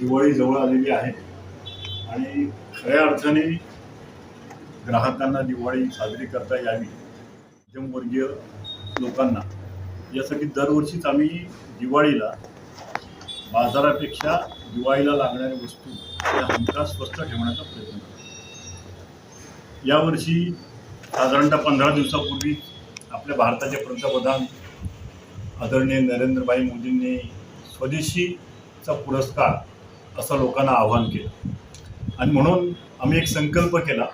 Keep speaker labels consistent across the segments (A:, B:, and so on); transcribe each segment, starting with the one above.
A: दिवाळी जवळ आलेली आहे. आणि खऱ्या अर्थाने ग्राहकांना दिवाळी साजरी करता यावी मध्यमवर्गीय लोकांना. यासाठी दरवर्षीच आम्ही दिवाळीला बाजारापेक्षा दिवाळीला लागणाऱ्या वस्तू या हमखास स्वस्त ठेवण्याचा प्रयत्न करतो. यावर्षी साधारणतः पंधरा दिवसापूर्वी आपल्या भारताचे पंतप्रधान आदरणीय नरेंद्रभाई मोदींनी स्वदेशीचा पुरस्कार असं लोकांना आव्हान केलं. आणि म्हणून आम्ही एक संकल्प केला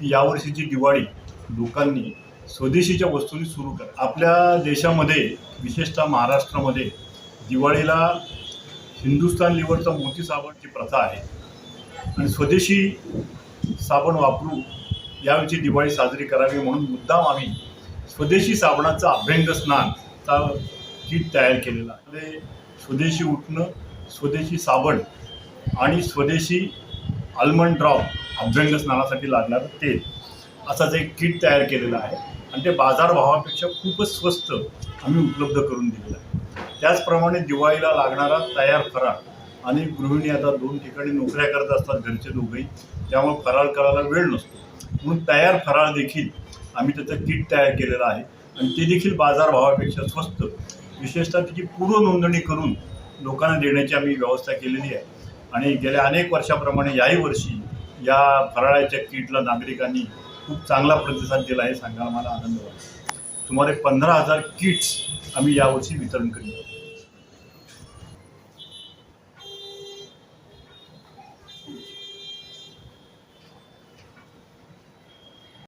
A: की यावर्षीची दिवाळी लोकांनी स्वदेशीच्या वस्तूंनी सुरू करा. आपल्या देशामध्ये विशेषतः महाराष्ट्रामध्ये दिवाळीला हिंदुस्तान लिव्हरचा मोती साबणची प्रथा आहे. आणि स्वदेशी साबण वापरू यावेळी दिवाळी साजरी करावी म्हणून मुद्दाम आम्ही स्वदेशी साबणाचं अभ्यंग स्नानचा किट तयार केलेला आहे. स्वदेशी उठणं स्वदेशी साबण आणि स्वदेशी आल्मंड ड्रॉप अभ्यंग स्नानासाठी लागणारं तेल असाच एक किट तयार केलेलं आहे. आणि ते बाजारभावापेक्षा खूपच स्वस्त आम्ही उपलब्ध करून दिलेलं आहे. त्याचप्रमाणे दिवाळीला लागणारा तयार फराळ आणि गृहिणी आता दोन ठिकाणी नोकऱ्या करत असतात घरचे दोघंही त्यामुळे फराळ करायला वेळ नसतो. म्हणून तयार फराळ देखील आम्ही त्याचं किट तयार केलेलं आहे. आणि ते देखील बाजारभावापेक्षा स्वस्त. विशेषतः त्याची पूर्व नोंदणी करून लोकांना देण्याची आम्ही व्यवस्था केलेली आहे. आणि गेल्या अनेक वर्षाप्रमाणे याही वर्षी या फराळाच्या किटला नागरिकांनी खूप चांगला प्रतिसाद दिला आहे सांगायला मला आनंद वाटतो. सुमारे पंधरा हजार किट्स आम्ही यावर्षी वितरण करीत आहोत.